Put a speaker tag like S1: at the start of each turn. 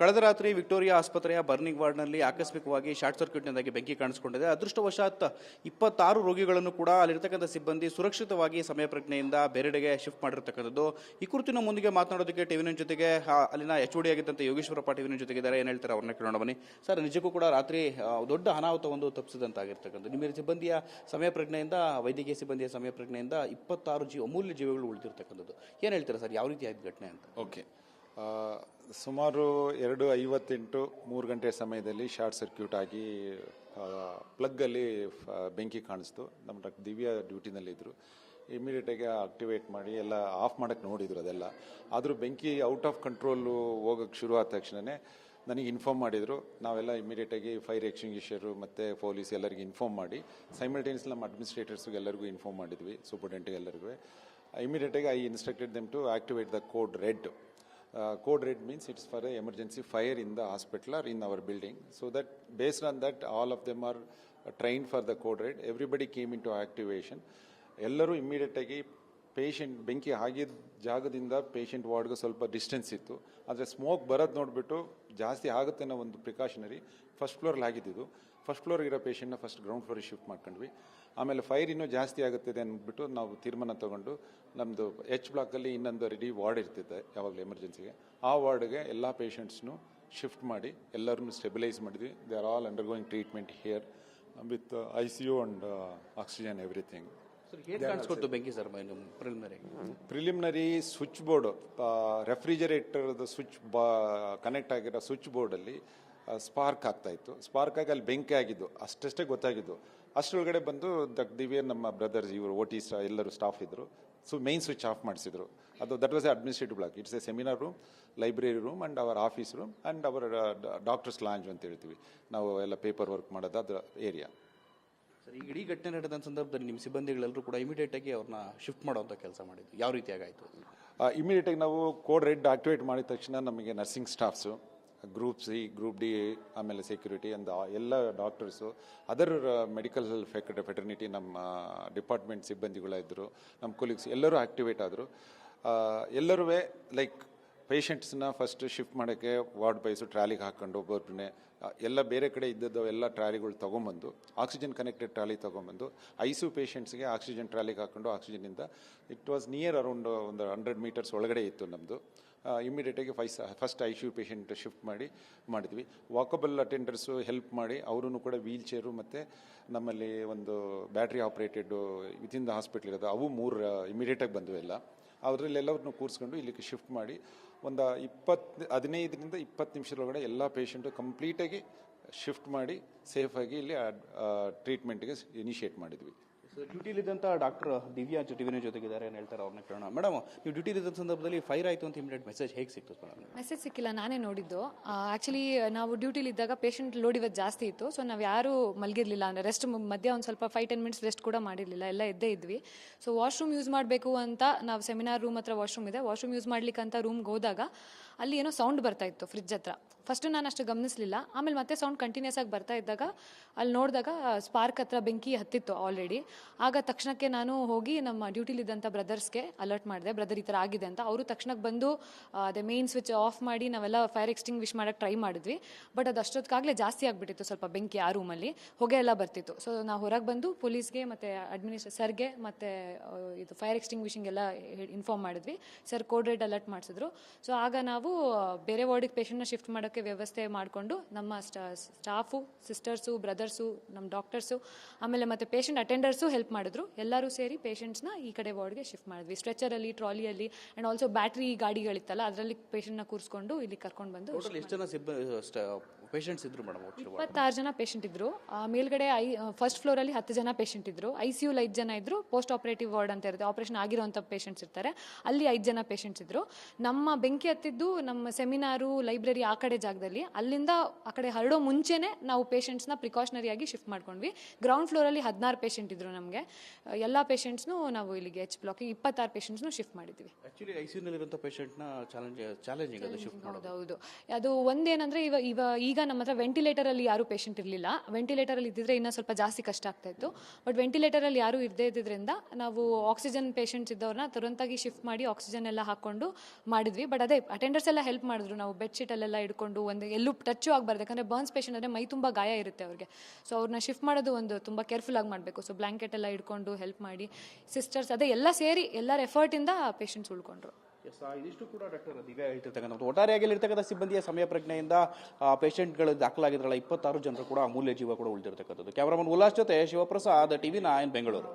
S1: ಕಳೆದ ರಾತ್ರಿ ವಿಕ್ಟೋರಿಯಾ ಆಸ್ಪತ್ರೆಯ ಬರ್ನಿಂಗ್ ವಾರ್ಡ್ನಲ್ಲಿ ಆಕಸ್ಮಿಕವಾಗಿ ಶಾರ್ಟ್ ಸರ್ಕ್ಯೂಟ್ನಿಂದಾಗಿ ಬೆಂಕಿ ಕಾಣಿಸಿಕೊಂಡಿದೆ. ಅದೃಷ್ಟವಶಾತ್ ಇಪ್ಪತ್ತಾರು ರೋಗಿಗಳನ್ನು ಕೂಡ ಅಲ್ಲಿರ್ತಕ್ಕಂಥ ಸಿಬ್ಬಂದಿ ಸುರಕ್ಷಿತವಾಗಿ ಸಮಯ ಪ್ರಜ್ಞೆಯಿಂದ ಬೇರೆಡೆಗೆ ಶಿಫ್ಟ್ ಮಾಡಿರ್ತಕ್ಕಂಥದ್ದು. ಈ ಕುರಿತು ಮುಂದಿಗೆ ಮಾತನಾಡೋದಕ್ಕೆ ಟಿವಿನ ಜೊತೆಗೆ ಅಲ್ಲಿನ ಎಚ್ ಡಿ ಆಗಿದ್ದಂಥ ಯೋಗೇಶ್ವರಪ್ಪ ಟಿವಿನ ಜೊತೆಗಿದ್ದಾರೆ. ಏನು ಹೇಳ್ತಾರೆ ಅವ್ರನ್ನ ಕೇಳೋಣ ಬನ್ನಿ. ಸರ್, ನಿಜಕ್ಕೂ ಕೂಡ ರಾತ್ರಿ ದೊಡ್ಡ ಅನಾಹುತ ಒಂದು ತಪ್ಪಿಸಿದಂತಾಗಿರ್ತಕ್ಕಂಥ ನಿಮ್ಮ ಸಿಬ್ಬಂದಿಯ ಸಮಯ ಪ್ರಜ್ಞೆಯಿಂದ, ವೈದ್ಯಕೀಯ ಸಿಬ್ಬಂದಿಯ ಸಮಯ ಪ್ರಜ್ಞೆಯಿಂದ ಇಪ್ಪತ್ತಾರು ಜೀ ಅಮೂಲ್ಯ ಜೀವಗಳು ಉಳಿದಿರ್ತಕ್ಕಂಥದ್ದು. ಏನು ಹೇಳ್ತಾರೆ ಸರ್, ಯಾವ ರೀತಿ ಆಯ್ತು ಘಟನೆ ಅಂತ?
S2: ಓಕೆ. ಸುಮಾರು ಎರಡು ಐವತ್ತೆಂಟು ಮೂರು ಗಂಟೆ ಸಮಯದಲ್ಲಿ ಶಾರ್ಟ್ ಸರ್ಕ್ಯೂಟ್ ಆಗಿ ಪ್ಲಗ್ಗಲ್ಲಿ ಬೆಂಕಿ ಕಾಣಿಸ್ತು. ನಮ್ಮ ಡಾಕ್ಟರ್ ದಿವ್ಯಾ ಡ್ಯೂಟಿನಲ್ಲಿದ್ದರು ಇಮಿಡಿಯೇಟಾಗಿ ಆಕ್ಟಿವೇಟ್ ಮಾಡಿ, ಎಲ್ಲ ಆಫ್ ಮಾಡೋಕ್ಕೆ ನೋಡಿದ್ರು ಅದೆಲ್ಲ. ಆದರೂ ಬೆಂಕಿ ಔಟ್ ಆಫ್ ಕಂಟ್ರೋಲು ಹೋಗೋಕ್ಕೆ ಶುರು ಆದ ತಕ್ಷಣವೇ ನನಗೆ ಇನ್ಫಾರ್ಮ್ ಮಾಡಿದರು. ನಾವೆಲ್ಲ ಇಮಿಡಿಯೇಟಾಗಿ ಫೈರ್ ಎಕ್ಸ್ಟಿಂಗ್ವಿಷರು ಮತ್ತು ಪೊಲೀಸ್ ಎಲ್ಲರಿಗೂ ಇನ್ಫಾರ್ಮ್ ಮಾಡಿ ಸೈಮಲ್ಟೇನಿಯಸ್ ನಮ್ಮ ಅಡ್ಮಿನಿಸ್ಟ್ರೇಟರ್ಸ್ಗೆ ಎಲ್ಲರಿಗೂ ಇನ್ಫಾರ್ಮ್ ಮಾಡಿದ್ವಿ ಸೂಪರ್ಡೆಂಟಿಗೆ ಎಲ್ಲರಿಗೂ. ಇಮಿಡಿಯೇಟಾಗಿ I instructed them to activate the code red Uh, code red means it's for a emergency fire in the hospital or in our building. So that based on that, all of them are uh, trained for the code red. Everybody came into activation. ಎಲ್ಲರೂ immediate ಆಗಿ patient ಬೆಂಕಿ ಆಗಿದ್ದ ಜಾಗದಿಂದ patient ವಾರ್ಡ್ಗೆ ಸ್ವಲ್ಪ distance ಇತ್ತು ಆದರೆ smoke ಬರೋದು ನೋಡಿಬಿಟ್ಟು ಜಾಸ್ತಿ ಆಗುತ್ತೆ ಅನ್ನೋ ಒಂದು ಪ್ರಿಕಾಷನರಿ ಫಸ್ಟ್ ಫ್ಲೋರಲ್ಲಿ ಆಗಿದ್ದು ಫಸ್ಟ್ ಫ್ಲೋರ್ ಇರೋ ಪೇಷಂಟ್ನ ಫಸ್ಟ್ ಗ್ರೌಂಡ್ ಫ್ಲೋರಿಗೆ ಶಿಫ್ಟ್ ಮಾಡ್ಕೊಂಡ್ವಿ. ಆಮೇಲೆ ಫೈರ್ ಇನ್ನೂ ಜಾಸ್ತಿ ಆಗುತ್ತಿದೆ ಅಂದ್ಬಿಟ್ಟು ನಾವು ತೀರ್ಮಾನ ತಗೊಂಡು ನಮ್ಮದು ಎಚ್ ಬ್ಲಾಕಲ್ಲಿ ಇನ್ನೊಂದು ರೆಡಿ ವಾರ್ಡ್ ಇರ್ತಿದೆ ಯಾವಾಗಲೂ ಎಮರ್ಜೆನ್ಸಿಗೆ ಆ ವಾರ್ಡ್ಗೆ ಎಲ್ಲ ಪೇಷಂಟ್ಸ್ನು ಶಿಫ್ಟ್ ಮಾಡಿ ಎಲ್ಲರನ್ನು ಸ್ಟೆಬಿಲೈಸ್ ಮಾಡಿದ್ವಿ. They are all undergoing treatment here with I C U and oxygen everything
S1: ಬೆಂಕಿ sir preliminary
S2: preliminary switch board ರೆಫ್ರಿಜರೇಟರ್ದ switch ಬಾ ಕನೆಕ್ಟ್ ಆಗಿರೋ ಸ್ವಿಚ್ ಬೋರ್ಡಲ್ಲಿ ಸ್ಪಾರ್ಕ್ ಆಗ್ತಾ ಇತ್ತು. ಸ್ಪಾರ್ಕ್ ಆಗಿ ಅಲ್ಲಿ ಬೆಂಕಿ ಆಗಿದ್ದು ಅಷ್ಟಷ್ಟೇ ಗೊತ್ತಾಗಿದ್ದು. ಅಷ್ಟರೊಳಗಡೆ ಬಂದು ದಕ್ ದಿವ್ಯ ನಮ್ಮ ಬ್ರದರ್ಸ್ ಇವರು ಓ ಟಿ ಸ್ಟಾ ಎಲ್ಲರೂ ಸ್ಟಾಫ್ ಇದ್ದರು ಸೊ ಮೈನ್ ಸ್ವಿಚ್ ಆಫ್ ಮಾಡಿಸಿದ್ರು. ಅದು that was a administrative block it's a seminar room library room and our office room and our doctors lounge ಅಂತ ಹೇಳ್ತೀವಿ. ನಾವು ಎಲ್ಲ ಪೇಪರ್ ವರ್ಕ್ ಮಾಡೋದು ಅದು ಏರಿಯಾ
S1: ಸರ್ ಈ ಇಡೀ ಘಟನೆ ನಡೆದ ಸಂದರ್ಭದಲ್ಲಿ ನಿಮ್ಮ ಸಿಬ್ಬಂದಿಗಳೆಲ್ಲರೂ ಕೂಡ ಇಮಿಡಿಯೇಟ್ ಆಗಿ ಅವ್ರನ್ನ ಶಿಫ್ಟ್ ಮಾಡುವಂಥ ಕೆಲಸ ಮಾಡಿದ್ದು. ಯಾವ ರೀತಿಯಾಗಿ ಆಯಿತು?
S2: ಇಮಿಡಿಯೇಟಾಗಿ ನಾವು ಕೋಡ್ ರೆಡ್ ಆಕ್ಟಿವೇಟ್ ಮಾಡಿದ ತಕ್ಷಣ ನಮಗೆ nursing staffs group C group D ಆಮೇಲೆ ಸೆಕ್ಯೂರಿಟಿ ಅಂದ ಎಲ್ಲ ಡಾಕ್ಟರ್ಸು ಅದರ್ ಮೆಡಿಕಲ್ ಫೆಟರ್ನಿಟಿ ನಮ್ಮ ಡಿಪಾರ್ಟ್ಮೆಂಟ್ ಸಿಬ್ಬಂದಿಗಳಿದ್ದರು ನಮ್ಮ ಕೊಲೀಗ್ಸ್ ಎಲ್ಲರೂ ಆಕ್ಟಿವೇಟ್ ಆದರು. ಎಲ್ಲರೂ ಲೈಕ್ ಪೇಷಂಟ್ಸ್ನ ಫಸ್ಟ್ ಶಿಫ್ಟ್ ಮಾಡೋಕ್ಕೆ ವಾರ್ಡ್ ಬೈಸು ಟ್ರಾಲಿಗೆ ಹಾಕ್ಕೊಂಡು ಒಬ್ಬೊಬ್ಬರನ್ನೇ ಎಲ್ಲ ಬೇರೆ ಕಡೆ ಇದ್ದದ್ದು ಎಲ್ಲ ಟ್ರಾಲಿಗಳು ತೊಗೊಂಬಂದು ಆಕ್ಸಿಜನ್ ಕನೆಕ್ಟೆಡ್ ಟ್ರಾಲಿ ತೊಗೊಂಬಂದು, ಐಸು ಪೇಷಂಟ್ಸ್ಗೆ ಆಕ್ಸಿಜನ್ ಟ್ರಾಲಿಗೆ ಹಾಕ್ಕೊಂಡು ಆಕ್ಸಿಜನಿಂದ ಇಟ್ ವಾಸ್ ನಿಯರ್ ಅರೌಂಡ್ ಒಂದು ಹಂಡ್ರೆಡ್ ಮೀಟರ್ಸ್ ಒಳಗಡೆ ಇತ್ತು ನಮ್ಮದು ಇಮಿಡಿಯೇಟಾಗಿ ಫೈಸ್ first I C patient shift ಮಾಡಿ, ಮಾಡಿದ್ವಿ. ವಾಕಬಲ್ ಅಟೆಂಡರ್ಸು ಹೆಲ್ಪ್ ಮಾಡಿ ಅವರೂ ಕೂಡ ವೀಲ್ ಚೇರು ಮತ್ತು ನಮ್ಮಲ್ಲಿ ಒಂದು battery operated within the hospital ಇರೋದು, ಅವು ಮೂರು ಇಮಿಡಿಯೇಟಾಗಿ ಬಂದವು ಎಲ್ಲ. ಅದರಲ್ಲೆಲ್ಲವ್ರನ್ನೂ ಕೂರಿಸ್ಕೊಂಡು ಇಲ್ಲಿಗೆ ಶಿಫ್ಟ್ ಮಾಡಿ ಒಂದು ಇಪ್ಪತ್ತು ಹದಿನೈದರಿಂದ ಇಪ್ಪತ್ತು ನಿಮಿಷದೊಳಗಡೆ ಎಲ್ಲ ಪೇಷಂಟು ಕಂಪ್ಲೀಟಾಗಿ ಶಿಫ್ಟ್ ಮಾಡಿ ಸೇಫಾಗಿ ಇಲ್ಲಿ ಟ್ರೀಟ್ಮೆಂಟ್ಗೆ ಇನಿಷಿಯೇಟ್ ಮಾಡಿದ್ವಿ.
S1: ಡ್ಯೂಟಿಲಿದ್ದಂಥ ಡಾಕ್ಟರ್ ದಿವ್ಯಾ ಟಿವಿನ ಜೊತೆಗಿದ್ದಾರೆ ಏನು ಹೇಳ್ತಾರೆ ಅವ್ರನ್ನ ಕೇಳೋಣ. ಮೇಡಮ್ ನೀವು ಡ್ಯೂಟಿಲಿದ್ದಂಥ ಸಂದರ್ಭದಲ್ಲಿ ಫೈರ್ ಆಯಿತು ಅಂತ ಇಮಿಡಿಯೇಟ್ ಮೆಸೇಜ್ ಹೇಗೆ ಸಿಕ್ತು ಮೇಡಮ್
S3: ಮೆಸೇಜ್ ಸಿಕ್ಕಿಲ್ಲ, ನಾನೇ ನೋಡಿದ್ದು. ಆ್ಯಕ್ಚುಲಿ ನಾವು ಡ್ಯೂಟಿಲಿ ಇದ್ದಾಗ ಪೇಷಂಟ್ ಲೋಡ್ ಇವತ್ತು ಜಾಸ್ತಿ ಇತ್ತು. ಸೊ ನಾವು ಯಾರೂ ಮಲಗಿರಲಿಲ್ಲ, ಅಂದರೆ ರೆಸ್ಟ್ ಮಧ್ಯ ಒಂದು ಸ್ವಲ್ಪ ಫೈವ್ ಟೆನ್ ಮಿನಿಟ್ಸ್ ರೆಸ್ಟ್ ಕೂಡ ಮಾಡಿರಲಿಲ್ಲ. ಎಲ್ಲ ಇದ್ದೇ ಇದ್ವಿ. ಸೊ ವಾಶ್ರೂಮ್ ಯೂಸ್ ಮಾಡಬೇಕು ಅಂತ ನಾವು ಸೆಮಿನಾರ್ ರೂಮ್ ಹತ್ರ ವಾಶ್ರೂಮ್ ಇದೆ. ವಾಶ್ರೂಮ್ ಯೂಸ್ ಮಾಡ್ಲಿಕ್ಕೆ ಅಂತ ರೂಮ್ಗೆ ಹೋದಾಗ ಅಲ್ಲಿ ಏನೋ ಸೌಂಡ್ ಬರ್ತಾ ಇತ್ತು ಫ್ರಿಜ್ ಹತ್ರ. ಫಸ್ಟು ನಾನು ಅಷ್ಟು ಗಮನಿಸಲಿಲ್ಲ. ಆಮೇಲೆ ಮತ್ತೆ ಸೌಂಡ್ ಕಂಟಿನ್ಯೂಸ್ ಆಗಿ ಬರ್ತಾ ಇದ್ದಾಗ ಅಲ್ಲಿ ನೋಡಿದಾಗ ಸ್ಪಾರ್ಕ್ ಹತ್ರ ಬೆಂಕಿ ಹತ್ತಿತ್ತು ಆಲ್ರೆಡಿ ಆಗ ತಕ್ಷಣಕ್ಕೆ ನಾನು ಹೋಗಿ ನಮ್ಮ ಡ್ಯೂಟಿಲಿದ್ದಂಥ ಬ್ರದರ್ಸ್ಗೆ ಅಲರ್ಟ್ ಮಾಡಿದೆ. ಬ್ರದರ್ ಈ ಥರ ಆಗಿದೆ ಅಂತ. ಅವರು ತಕ್ಷಣಕ್ಕೆ ಬಂದು ಅದೇ ಮೇನ್ ಸ್ವಿಚ್ ಆಫ್ ಮಾಡಿ ನಾವೆಲ್ಲ ಫೈರ್ ಎಕ್ಸ್ಟಿಂಗ್ ಮಾಡೋಕ್ಕೆ ಟ್ರೈ ಮಾಡಿದ್ವಿ. ಬಟ್ ಅದು ಅಷ್ಟೊತ್ತಿಗಾಗಲೇ ಜಾಸ್ತಿ ಆಗಿಬಿಟ್ಟಿತ್ತು ಸ್ವಲ್ಪ ಬೆಂಕಿ ಆ ರೂಮಲ್ಲಿ ಹೊಗೆ ಎಲ್ಲ ಬರ್ತಿತ್ತು. ಸೊ ನಾವು ಹೊರಗೆ ಬಂದು ಪೊಲೀಸ್ಗೆ ಮತ್ತು ಅಡ್ಮಿನಿಸ್ಟ್ರೇ ಸರ್ಗೆ ಮತ್ತು ಇದು ಫೈರ್ ಎಕ್ಸ್ಟಿಂಗ್ವಿಷಿಂಗ್ ಎಲ್ಲ ಇನ್ಫಾರ್ಮ್ ಮಾಡಿದ್ವಿ. ಸರ್ ಕೋಡ್ ರೆಡ್ ಅಲರ್ಟ್ ಮಾಡಿಸಿದ್ರು. ಸೊ ಆಗ ನಾವು ಆ, ಬೇರೆ ವಾರ್ಡಿಗೆ ಪೇಷಂಟ್ನ ಶಿಫ್ಟ್ ಮಾಡೋಕ್ಕೆ ವ್ಯವಸ್ಥೆ ಮಾಡಿಕೊಂಡು ನಮ್ಮ ಸ್ಟಾಫು ಸಿಸ್ಟರ್ಸು ಬ್ರದರ್ಸು ನಮ್ಮ ಡಾಕ್ಟರ್ಸು ಆಮೇಲೆ ಮತ್ತು ಪೇಷಂಟ್ ಅಟೆಂಡರ್ಸು ಹೆಲ್ಪ್ ಮಾಡಿದ್ರು. ಎಲ್ಲರೂ ಸೇರಿ ಪೇಷಂಟ್ಸ್ನ ಈ ಕಡೆ ವಾರ್ಡ್ಗೆ ಶಿಫ್ಟ್ ಮಾಡಿದ್ವಿ. ಸ್ಟ್ರೆಚರಲ್ಲಿ ಟ್ರಾಲಿಯಲ್ಲಿ ಆ್ಯಂಡ್ ಆಲ್ಸೋ ಬ್ಯಾಟ್ರಿ ಗಾಡಿಗಳಿತ್ತಲ್ಲ ಅದರಲ್ಲಿ ಪೇಷಂಟ್ನ ಕೂರಿಸ್ಕೊಂಡು ಇಲ್ಲಿ ಕರ್ಕೊಂಡು ಬಂದು
S1: ಎಷ್ಟು ಜನ ಪೇಷಂಟ್ಸ್ ಇದ್ರು ಮೇಡಮ್
S3: ಇಪ್ಪತ್ತಾರು ಜನ ಪೇಷಂಟ್ ಇದ್ರು. ಮೇಲ್ಗಡೆ ಐ ಫಸ್ಟ್ ಫ್ಲೋರಲ್ಲಿ ಹತ್ತು ಜನ ಪೇಷಂಟ್ ಇದ್ರು. ಐ ಸಿ ಐದು ಜನ ಇದ್ರು. ಪೋಸ್ಟ್ ಆಪರೇಟಿವ್ ವಾರ್ಡ್ ಅಂತ ಇರುತ್ತೆ. ಆಪರೇಷನ್ ಆಗಿರುವಂಥ ಪೇಷಂಟ್ಸ್ ಇರ್ತಾರೆ. ಅಲ್ಲಿ ಐದು ಜನ ಪೇಷಂಟ್ಸ್ ಇದ್ರು. ನಮ್ಮ ಬೆಂಕಿ ಹತ್ತಿದ್ದು ನಮ್ಮ ಸೆಮಿನಾರು ಲೈಬ್ರರಿ ಆ ಕಡೆ ಜಾಗದಲ್ಲಿ. ಅಲ್ಲಿಂದ ಆ ಕಡೆ ಹರಡೋ ಮುಂಚೆನೆ ನಾವು ಪೇಷಂಟ್ಸ್ನ ಪ್ರಿಕಾಷನರಿ ಆಗಿ ಶಿಫ್ಟ್ ಮಾಡ್ಕೊಂಡ್ವಿ. ಗ್ರೌಂಡ್ ಫ್ಲೋರಲ್ಲಿ ಹದಿನಾರು ಪೇಷಂಟ್ ಇದ್ರು ನಮಗೆ. ಎಲ್ಲ ಪೇಷಂಟ್ಸ್ನು ನಾವು ಇಲ್ಲಿಗೆ ಎಚ್ ಬ್ಲಾಕಿಗೆ ಇಪ್ಪತ್ತಾರು ಪೇಷಂಟ್ಸ್ನು ಶಿಫ್ಟ್ ಮಾಡಿದ್ವಿ.
S1: ಆ್ಯಕ್ಚುಲಿ ಐಸಿಯುನಲ್ಲಿರುವಂಥ ಪೇಷಂಟ್ನ ಚಾಲೆಂಜ್ ಚಾಲೆಂಜಿಂಗ್ ಅದು ಶಿಫ್ಟ್ ಮಾಡೋದು.
S3: ಹೌದು ಅದು ಒಂದೇನಂದ್ರೆ ಇವ ಇವ ಈಗ ನಮ್ಮ ಹತ್ರ ವೆಂಟಿಲೇಟರಲ್ಲಿ ಯಾರೂ ಪೇಷಂಟ್ ಇರಲಿಲ್ಲ. ವೆಂಟಿಲೇಟರಲ್ಲಿ ಇದ್ದಿದ್ರೆ ಇನ್ನೂ ಸ್ವಲ್ಪ ಜಾಸ್ತಿ ಕಷ್ಟ ಆಗ್ತಾ ಇತ್ತು. ಬಟ್ ವೆಂಟಿಲೇಟರಲ್ಲಿ ಯಾರು ಇರದೇ ಇದ್ದಿದ್ದರಿಂದ ನಾವು ಆಕ್ಸಿಜನ್ ಪೇಷಂಟ್ಸ್ ಇದ್ದವ್ರನ್ನ ತುರಂತಾಗಿ ಶಿಫ್ಟ್ ಮಾಡಿ ಆಕ್ಸಿಜನ್ ಎಲ್ಲ ಹಾಕೊಂಡು ಮಾಡಿದ್ವಿ. ಬಟ್ ಅದೇ ಅಟೆಂಡರ್ಸ್ ಎಲ್ಲ ಹೆಲ್ಪ್ ಮಾಡಿದ್ರು. ನಾವು ಬೆಡ್ಶೀಟಲ್ಲೆಲ್ಲ ಇಟ್ಕೊಂಡು ಒಂದು ಎಲ್ಲೂ ಟಚ್ಚು ಆಗಬಾರ್ದು. ಯಾಕಂದರೆ ಬರ್ನ್ಸ್ ಪೇಷಂಟ್ ಅಂದರೆ ಮೈ ತುಂಬ ಗಾಯ ಇರುತ್ತೆ ಅವ್ರಿಗೆ. ಸೊ ಅವ್ರನ್ನ ಶಿಫ್ಟ್ ಮಾಡೋದು ಒಂದು ತುಂಬ ಕೇರ್ಫುಲ್ ಆಗಿ ಮಾಡಬೇಕು. ಸೊ ಬ್ಲ್ಯಾಂಕೆಟ್ ಎಲ್ಲ ಇಟ್ಕೊಂಡು ಹೆಲ್ಪ್ ಮಾಡಿ ಸಿಸ್ಟರ್ಸ್ ಅದೇ ಎಲ್ಲ ಸೇರಿ ಎಲ್ಲರ ಎಫರ್ಟಿಂದ ಪೇಷೆಂಟ್ಸ್ ಉಳ್ಕೊಂಡ್ರು.
S1: ಇದಿಷ್ಟು ಕೂಡ ಡಾಕ್ಟರ್ ದಿವ್ಯಾ ಹೇಳ್ತಿರ್ತಕ್ಕಂಥ ಒಟ್ಟಾರೆಯಾಗಿ ಇರ್ತಕ್ಕಂಥ ಸಿಬ್ಬಂದಿಯ ಸಮಯ ಪ್ರಜ್ಞೆಯಿಂದ ಪೇಷಂಟ್ಗಳು ದಾಖಲಾಗಿದ್ರಲ್ಲ, ಇಪ್ಪತ್ತಾರು ಜನರು ಕೂಡ ಅಮೂಲ್ಯ ಜೀವ ಕೂಡ ಉಳಿದಿರ್ತಕ್ಕಂಥದ್ದು. ಕ್ಯಾಮರಾಮನ್ ಉಲ್ಲಾಸ್ ಜೊತೆ ಶಿವಪ್ರಸಾದ್, ಟಿವಿ ನೈನ್ ಬೆಂಗಳೂರು.